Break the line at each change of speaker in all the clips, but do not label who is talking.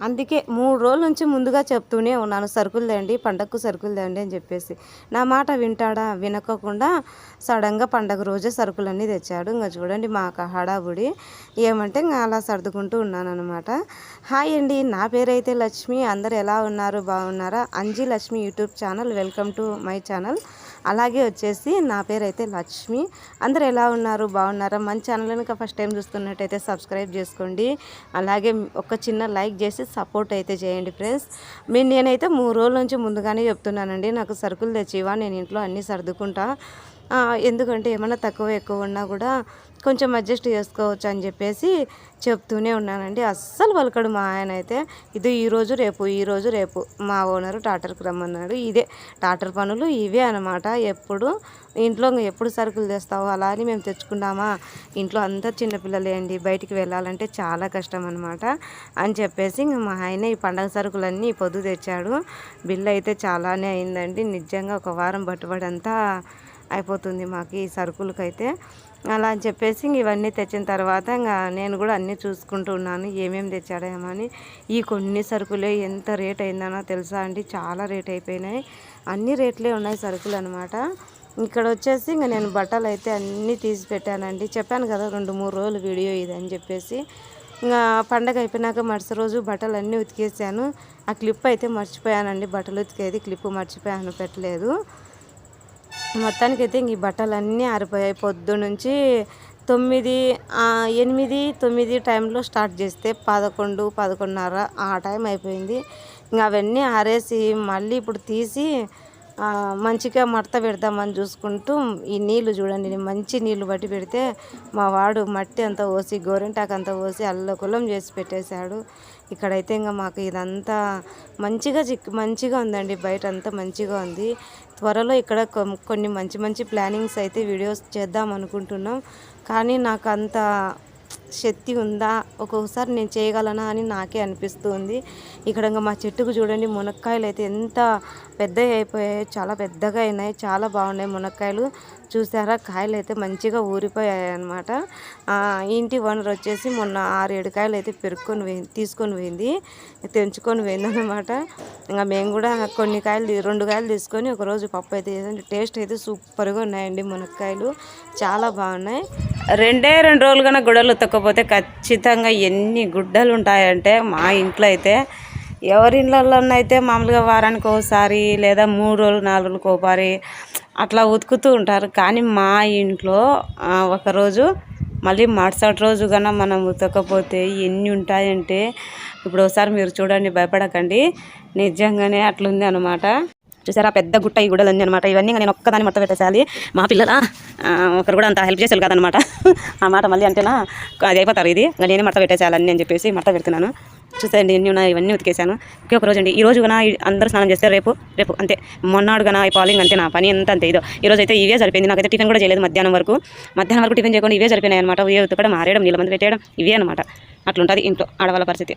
అందుకే మూడు రోజుల నుంచి ముందుగా చెప్తూనే ఉన్నాను సరుకులు తేండి పండగకు సరుకులు తేండి అని చెప్పేసి. నా మాట వింటాడా? వినకోకుండా సడన్గా పండగ రోజే సరుకులన్నీ తెచ్చాడు. ఇంకా చూడండి మా హడావుడి. ఏమంటే ఇంకా అలా సర్దుకుంటూ ఉన్నాను అనమాట హాయ్ అండి నా పేరైతే లక్ష్మి. అందరు ఎలా ఉన్నారు? బాగున్నారా? Anji Lakshmi YouTube channel welcome to my channel. అలాగే వచ్చేసి నా పేరు అయితే లక్ష్మి. అందరు ఎలా ఉన్నారు? బాగున్నారా? మన ఛానల్ కనుక ఫస్ట్ టైం చూస్తున్నట్టయితే సబ్స్క్రైబ్ చేసుకోండి. అలాగే ఒక చిన్న లైక్ చేసి సపోర్ట్ అయితే చేయండి ఫ్రెండ్స్. మీరు నేనైతే మూడు రోజుల నుంచి ముందుగానే చెప్తున్నానండి. నాకు సరుకులు తెచ్చివా నేను ఇంట్లో అన్నీ సర్దుకుంటా. ఎందుకంటే ఏమైనా తక్కువ ఎక్కువ ఉన్నా కూడా కొంచెం అడ్జస్ట్ చేసుకోవచ్చు అని చెప్పేసి చెప్తూనే ఉన్నానండి. అస్సలు పలకడు మా ఆయన అయితే. ఇది ఈరోజు రేపు ఈరోజు రేపు. మా ఓనరు టాటర్కి రమ్మన్నాడు. ఇదే టాటర్ పనులు ఇవే అనమాట ఎప్పుడు ఇంట్లో ఎప్పుడు సరుకులు తెస్తావు? అలా అని మేము తెచ్చుకున్నామా ఇంట్లో అంతా చిన్నపిల్లలే అండి. బయటికి వెళ్ళాలంటే చాలా కష్టం అనమాట అని చెప్పేసి మా ఆయన ఈ పండగ సరుకులన్నీ పొద్దు తెచ్చాడు. బిల్లు అయితే చాలానే అయిందండి. నిజంగా ఒక వారం పట్టుబడి అంతా అయిపోతుంది మాకు ఈ సరుకులకైతే. అలా అని చెప్పేసి ఇవన్నీ తెచ్చిన తర్వాత ఇంకా నేను కూడా అన్నీ చూసుకుంటూ ఉన్నాను. ఏమేమి తెచ్చాడేమని. ఈ కొన్ని సరుకులే ఎంత రేట్ అయిందనో తెలుసా అండి? చాలా రేట్ అయిపోయినాయి. అన్ని రేట్లే ఉన్నాయి సరుకులు అనమాట ఇక్కడ వచ్చేసి ఇంకా నేను బట్టలు అయితే అన్నీ తీసి పెట్టానండి. చెప్పాను కదా రెండు మూడు రోజులు వీడియో ఇది అని చెప్పేసి. ఇంకా పండగ అయిపోయినాక మరుసటి రోజు బట్టలు అన్నీ ఉతికేసాను. ఆ క్లిప్ అయితే మర్చిపోయానండి. బట్టలు ఉతికేది క్లిప్ మర్చిపోయాను పెట్టలేదు. మొత్తానికి అయితే ఇంక ఈ బట్టలన్నీ ఆరిపోయాయి. పొద్దు నుంచి తొమ్మిది ఎనిమిది తొమ్మిది టైంలో స్టార్ట్ చేస్తే పదకొండు పదకొండున్నర ఆ టైం అయిపోయింది. ఇంకా అవన్నీ ఆరేసి మళ్ళీ ఇప్పుడు తీసి మంచిగా మడత పెడదామని చూసుకుంటూ ఈ నీళ్ళు చూడండి. మంచి నీళ్ళు బట్టి పెడితే మా వాడు మట్టి అంతా పోసి గోరింటాకు అంతా పోసి అల్లకులం చేసి పెట్టేశాడు. ఇక్కడైతే ఇంకా మాకు ఇదంతా మంచిగా చిక్ మంచిగా ఉందండి. బయట అంతా మంచిగా ఉంది. త్వరలో ఇక్కడ కొం- కొన్ని మంచి మంచి ప్లానింగ్స్ అయితే వీడియోస్ చేద్దాం అనుకుంటున్నాం. కానీ నాకు అంత శక్తి ఉందా? ఒక్కొక్కసారి నేను చేయగలనా అని నాకే అనిపిస్తుంది. ఇక్కడ ఇంకా మా చెట్టుకు చూడండి మునక్కాయలు అయితే ఎంత పెద్దగా అయిపోయాయి చాలా పెద్దగా అయినాయి చాలా బాగున్నాయి మునక్కాయలు. చూసారా? కాయలు అయితే మంచిగా ఊరిపోయాయి అనమాట ఇంటి ఓనర్ వచ్చేసి మొన్న ఆరు ఏడు కాయలు అయితే పెరుక్కొని పోయి తీసుకొని పోయింది. తెంచుకొని పోయింది అనమాట ఇంకా మేము కూడా కొన్ని కాయలు రెండు కాయలు తీసుకొని ఒకరోజు పప్పు అయితే చేసాం. టేస్ట్ అయితే సూపర్గా ఉన్నాయండి మునక్కాయలు. చాలా బాగున్నాయి. రెండే రెండు రోజులు కన్నా గుడ్డలు ఉతకపోతే ఖచ్చితంగా ఎన్ని గుడ్డలు ఉంటాయంటే మా ఇంట్లో అయితే ఎవరి ఇళ్ళల్లో మామూలుగా వారానికి ఒకసారి లేదా మూడు రోజులు నాలుగు రోజులకు ఒకసారి అట్లా ఉతుకుతూ ఉంటారు. కానీ మా ఇంట్లో ఒకరోజు మళ్ళీ మరుసటి రోజు కన్నా మనం ఉతకపోతే ఎన్ని ఉంటాయంటే ఇప్పుడు ఒకసారి మీరు చూడండి భయపడకండి. నిజంగానే అట్లుంది అనమాట చూసారా పెద్ద గుట్ట ఈ గుడలు ఉంది అనమాట ఇవన్నీ నేను ఒక్కదాన్ని మొత్తం పెట్టేసాలి మా పిల్లల ఒకరు కూడా అంత హెల్ప్ చేసేది కాదనమాట ఆ మాట మళ్ళీ అంటేనా అది అయిపోతారు ఇది. ఇంకా నేనే మడత పెట్టేసేయాలని అని చెప్పేసి మట్ట పెడుతున్నాను. చూసేయండి ఎన్ని ఉన్నాయి ఇవన్నీ ఉతికేసాను ఒకే ఒక రోజు అండి ఈ రోజు కన్నా అందరూ స్నానం చేస్తే రేపు రేపు అంతే మొన్నాడు కన్నా పాలింగ్ అంతే నా పని అంత అంతే. ఇదో ఈ రోజు అయితే ఇవే సరిపోయింది. నాకైతే టిఫిన్ కూడా చేయలేదు మధ్యాహ్నం వరకు. మధ్యాహ్నం వరకు టిఫిన్ చేయకుండా ఇవే సరిపోయినాయి అనమాట ఇవే ఉతకడం ఆరేయడం నీళ్ళ మంది పెట్టేయడం ఇవే అనమాట అట్లుంటుంది ఇంట్లో ఆడవాళ్ళ పరిస్థితి.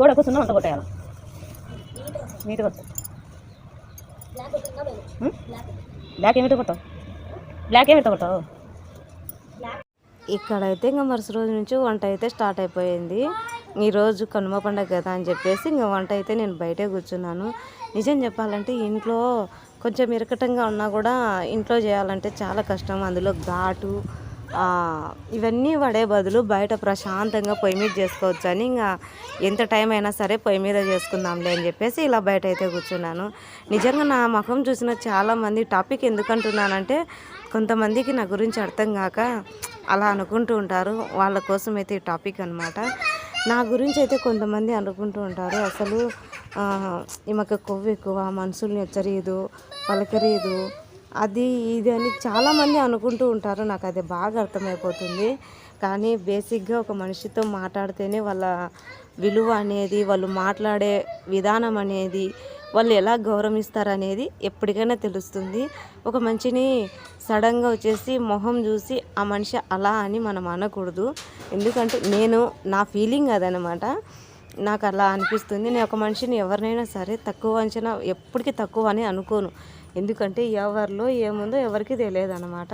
గోడకు సున్నం అంత కొట్టేయాలి? నీట్గా వస్తుంది బ్లాక్ ఏమిటో కొట్టావు బ్లాక్ ఏమిటో కొట్టావు ఇక్కడైతే ఇంకా మరుసటి రోజు నుంచి వంట అయితే స్టార్ట్ అయిపోయింది. ఈరోజు కనుమ పండగ కదా అని చెప్పేసి ఇంకా వంట అయితే నేను బయటే కూర్చున్నాను. నిజం చెప్పాలంటే ఇంట్లో కొంచెం ఇరకటంగా ఉన్నా కూడా ఇంట్లో చేయాలంటే చాలా కష్టం. అందులో ఘాటు ఇవన్నీ పడే బదులు బయట ప్రశాంతంగా పొయ్యి మీద చేసుకోవచ్చు అని ఇంకా ఎంత టైం అయినా సరే పొయ్యి మీద చేసుకుందాంలే అని చెప్పేసి ఇలా బయట అయితే కూర్చున్నాను. నిజంగా నా ముఖం చూసిన చాలామంది టాపిక్ ఎందుకంటున్నానంటే కొంతమందికి నా గురించి అర్థం కాక అలా అనుకుంటూ ఉంటారు. వాళ్ళ కోసం అయితే ఈ టాపిక్ అనమాట నా గురించి అయితే కొంతమంది అనుకుంటూ ఉంటారు. అసలు ఈమెకు కొవ్వు ఎక్కువ మనుషుల్ని హెచ్చరియదు పలకరియదు అది ఇది అని చాలామంది అనుకుంటూ ఉంటారు. నాకు అది బాగా అర్థమైపోతుంది. కానీ బేసిక్గా ఒక మనిషితో మాట్లాడితేనే వాళ్ళ విలువ అనేది వాళ్ళు మాట్లాడే విధానం అనేది వాళ్ళు ఎలా గౌరవిస్తారు అనేది ఎప్పటికైనా తెలుస్తుంది. ఒక మనిషిని సడన్గా వచ్చేసి మొహం చూసి ఆ మనిషి అలా అని మనం అనకూడదు. ఎందుకంటే నేను నా ఫీలింగ్ అదనమాట. నాకు అలా అనిపిస్తుంది. నేను ఒక మనిషిని ఎవరినైనా సరే తక్కువ అంచనా ఎప్పటికీ తక్కువ అని అనుకోను. ఎందుకంటే ఎవరిలో ఏముందో ఎవరికి తెలియదు అనమాట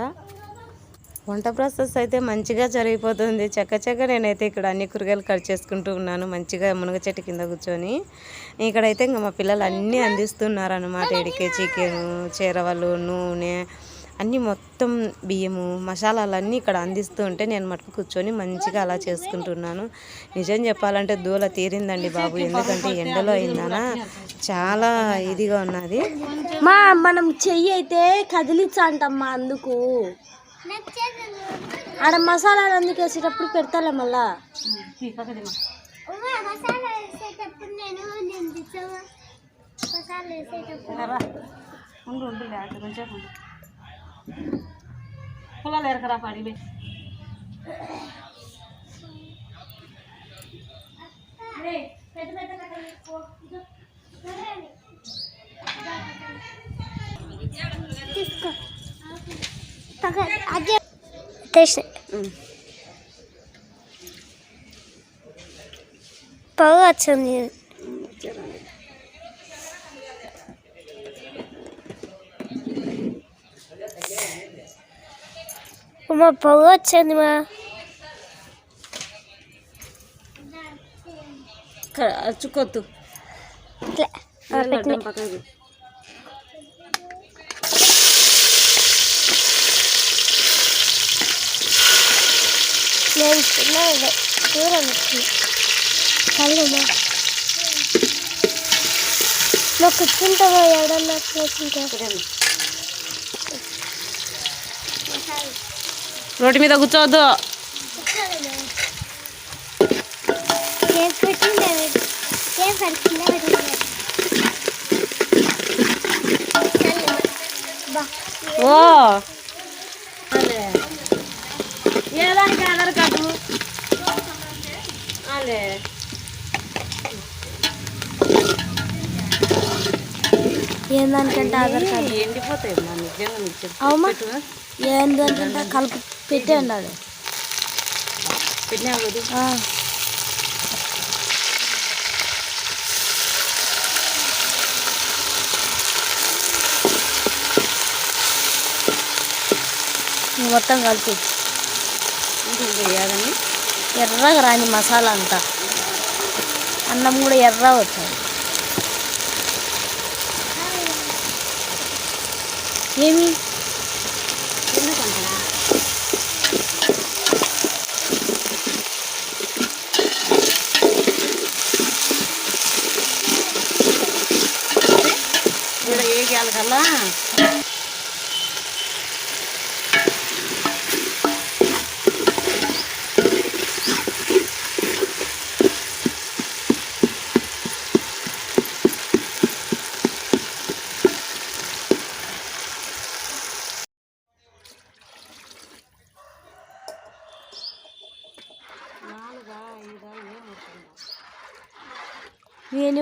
వంట ప్రాసెస్ అయితే మంచిగా జరిగిపోతుంది. చక్కచక్క నేనైతే ఇక్కడ అన్ని కూరగాయలు కట్ చేసుకుంటూ ఉన్నాను. మంచిగా మునగ చెట్టు కింద కూర్చొని. ఇక్కడైతే ఇంకా మా పిల్లలు అన్నీ అందిస్తున్నారు అనమాట ఇడికే చికెను చేరవలు నూనె అన్నీ మొత్తం బియ్యము మసాలాలు అన్నీ ఇక్కడ అందిస్తూ ఉంటే నేను మటుకు కూర్చొని మంచిగా అలా చేసుకుంటున్నాను. నిజం చెప్పాలంటే దూల తీరిందండి బాబు ఎందుకంటే ఎండలో అయిందనా? చాలా ఇదిగా ఉన్నది.
మా మనం చెయ్యి అయితే కదిలించంటమ్మా అందుకు. ఆడ మసాలాలు అందుకు వేసేటప్పుడు పెడతాలే మళ్ళా
ఉండు ఉండు. లేదు కొంచెం ఉండు పొలాలు ఎరకరా
తెస్తే పొగ వచ్చింది మా
అచ్చుకోద్దు
నేను తిన్నాను దూరం కళ్ళు నువ్వు కూర్చుంటావా ఎవడన్నా కూర్చుంటా
రోడ్డు మీద కూర్చోవద్దు. ఓ. ఏదానికి ఆధార్ కార్డు. అలే
ఏందానికంటే ఆధార్ కార్డు
ఎండిపోతాయి.
ఏందానికంటే కలుపు పెట్టే ఉండాలి
పెట్టినావు కదా
ఆ. మొత్తం కలిపి
ఇంకా వేయాలని
ఎర్రగా రాని మసాలా అంతా అన్నం కూడా ఎర్ర అవుతుంది ఏమి
ఎందుకంటే ఇక్కడ ఏ కల్లా
నువ్వు ఎన్ని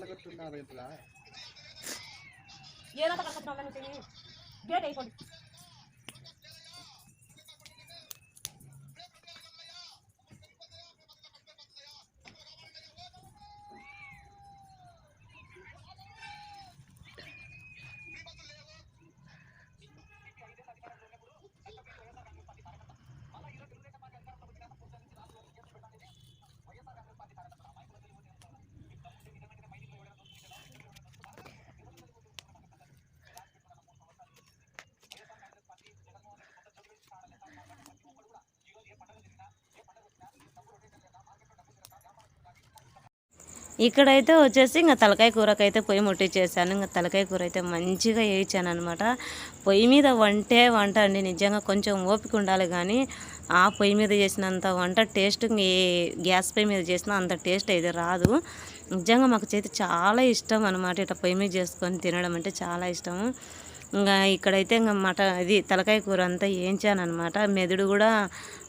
ತಗಟ್ಟು ನಾವೇಂದ್ರ ಏನಾದ ಕಷ್ಟ ನಾನು ಬೇಡ ಇಕೊಂಡು
ఇక్కడైతే వచ్చేసి ఇంకా తలకాయ కూరకైతే పొయ్యి ముట్టించేసాను ఇంకా తలకాయ కూర అయితే మంచిగా వేయించాను అనమాట పొయ్యి మీద వంటే వంట అండి. నిజంగా కొంచెం ఓపిక ఉండాలి కానీ ఆ పొయ్యి మీద చేసినంత వంట టేస్ట్ ఏ గ్యాస్ పొయ్యి మీద చేసిన అంత టేస్ట్ అయితే రాదు. నిజంగా మాకు చేతి చాలా ఇష్టం అనమాట ఇట్లా పొయ్యి మీద చేసుకొని తినడం అంటే చాలా ఇష్టము. ఇంకా ఇక్కడైతే ఇంకా మట ఇది తలకాయ కూర అంతా వేయించాను అనమాట మెదుడు కూడా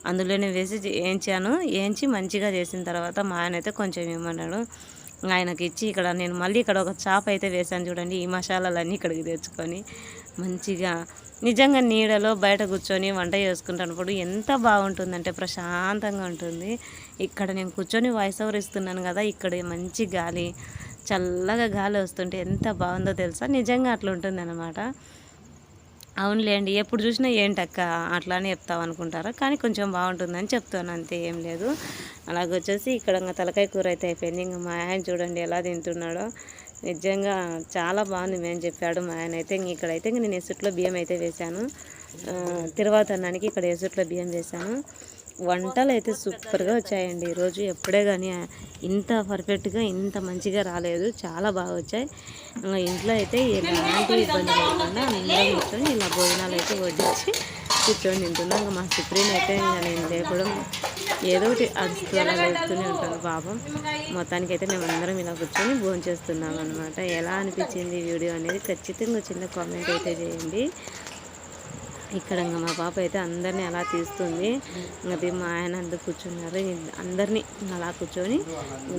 అందులోనే వేసి వేయించాను. వేయించి మంచిగా చేసిన తర్వాత మా ఆయన అయితే కొంచెం ఇవ్వమన్నాడు. ఆయనకి ఇచ్చి ఇక్కడ నేను మళ్ళీ ఇక్కడ ఒక చాప అయితే వేసాను చూడండి. ఈ మసాలాలన్నీ ఇక్కడికి తెచ్చుకొని మంచిగా నిజంగా నీడలో బయట కూర్చొని వంట చేసుకుంటున్నప్పుడు ఎంత బాగుంటుందంటే ప్రశాంతంగా ఉంటుంది. ఇక్కడ నేను కూర్చొని వాయిస్ ఓవర్ ఇస్తున్నాను కదా ఇక్కడ మంచి గాలి చల్లగా గాలి వస్తుంటే ఎంత బాగుందో తెలుసా? నిజంగా అట్లా ఉంటుంది అవునులేండి. ఎప్పుడు చూసినా ఏంటక్క అట్లానే చెప్తావు అనుకుంటారా? కానీ కొంచెం బాగుంటుందని చెప్తాను. అంతే ఏం లేదు. అలాగొచ్చేసి ఇక్కడ ఇంకా తలకాయ కూర అయితే అయిపోయింది. ఇంకా మా ఆయన చూడండి ఎలా తింటున్నాడో. నిజంగా చాలా బాగుంది మేము చెప్పాడు మా ఆయన అయితే. ఇంక ఇక్కడైతే ఇంక నేను ఎసుట్లో బియ్యం అయితే వేశాను. తిరువాతనానికి తిరువాత అన్నానికి ఇక్కడ ఎసుట్లో బియ్యం వేశాను. వంటలు అయితే సూపర్గా వచ్చాయండి. ఈరోజు ఎప్పుడే కానీ ఇంత పర్ఫెక్ట్గా ఇంత మంచిగా రాలేదు. చాలా బాగా వచ్చాయి. ఇంట్లో అయితే ఎలాంటి ఇబ్బంది లేకుండా అందరం కూర్చొని ఇలా భోజనాలు అయితే వడ్డించి కూర్చొని తింటున్నాం. ఇంకా మా సుప్రీన్ అయితే ఇంకా నేను లేపడం ఏదో ఒకటి అరుస్తూ అలా లేపుతూనే ఉంటాను పాపం. మొత్తానికి అయితే మేము అందరం ఇలా కూర్చొని భోజనం చేస్తున్నాం అనమాట ఎలా అనిపించింది వీడియో అనేది ఖచ్చితంగా చిన్న కామెంట్ అయితే చేయండి. ఇక్కడ ఇంకా మా పాప అయితే అందరినీ అలా తీస్తుంది. అది మా ఆయన అందరు కూర్చున్నారు. అందరినీ అలా కూర్చొని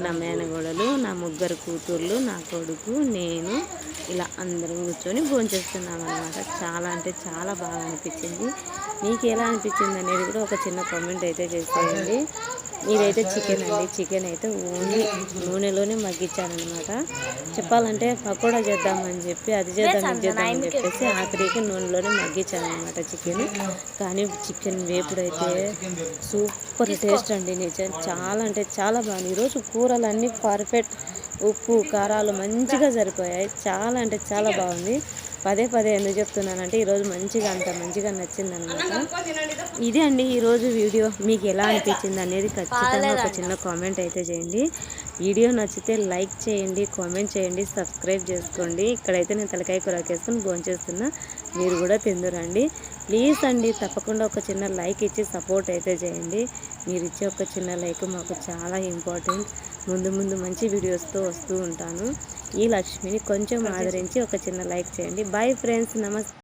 నా మేనగోడలు నా ముగ్గురు కూతుర్లు నా కొడుకు నేను ఇలా అందరం కూర్చొని భోంచేస్తున్నాం అనమాట చాలా అంటే చాలా బాగా అనిపించింది. మీకు ఎలా అనిపించింది అనేది కూడా ఒక చిన్న కామెంట్ అయితే చేసేయండి. ఇదైతే చికెన్ అండి. చికెన్ అయితే ఓన్లీ నూనెలోనే మగ్గించానమాట చెప్పాలంటే పకోడా చేద్దామని చెప్పి అది చేద్దాం ఇది చేద్దామని చెప్పేసి ఆఖరికి నూనెలోనే మగ్గించానమాట చికెన్. కానీ చికెన్ వేపుడు అయితే సూపర్ టేస్ట్ అండి నిజం చాలా అంటే చాలా బాగుంది. ఈరోజు కూరలన్నీ పర్ఫెక్ట్ ఉప్పు కారాలు మంచిగా సరిపోయాయి. చాలా అంటే చాలా బాగుంది. పదే పదే ఎందుకు చెప్తున్నానంటే ఈరోజు మంచిగా అంత మంచిగా నచ్చింది అనమాట ఇదే అండి ఈరోజు వీడియో. మీకు ఎలా అనిపించింది అనేది ఖచ్చితంగా ఒక చిన్న కామెంట్ అయితే చేయండి. వీడియో నచ్చితే లైక్ చేయండి కామెంట్ చేయండి సబ్స్క్రైబ్ చేసుకోండి. ఇక్కడైతే నేను తలకాయ కూరకేసుకొని భోంచేస్తున్నా. మీరు కూడా తిందురండి ప్లీజ్ అండి తప్పకుండా ఒక చిన్న లైక్ ఇచ్చి సపోర్ట్ అయితే చేయండి. మీరు ఇచ్చే ఒక చిన్న లైక్ మాకు చాలా ఇంపార్టెంట్. ముందు ముందు మంచి వీడియోస్తో వస్తూ ఉంటాను. ఈ లక్ష్మిని కొంచెం ఆదరించి ఒక చిన్న లైక్ చేయండి. బాయ్ ఫ్రెండ్స్ నమస్తే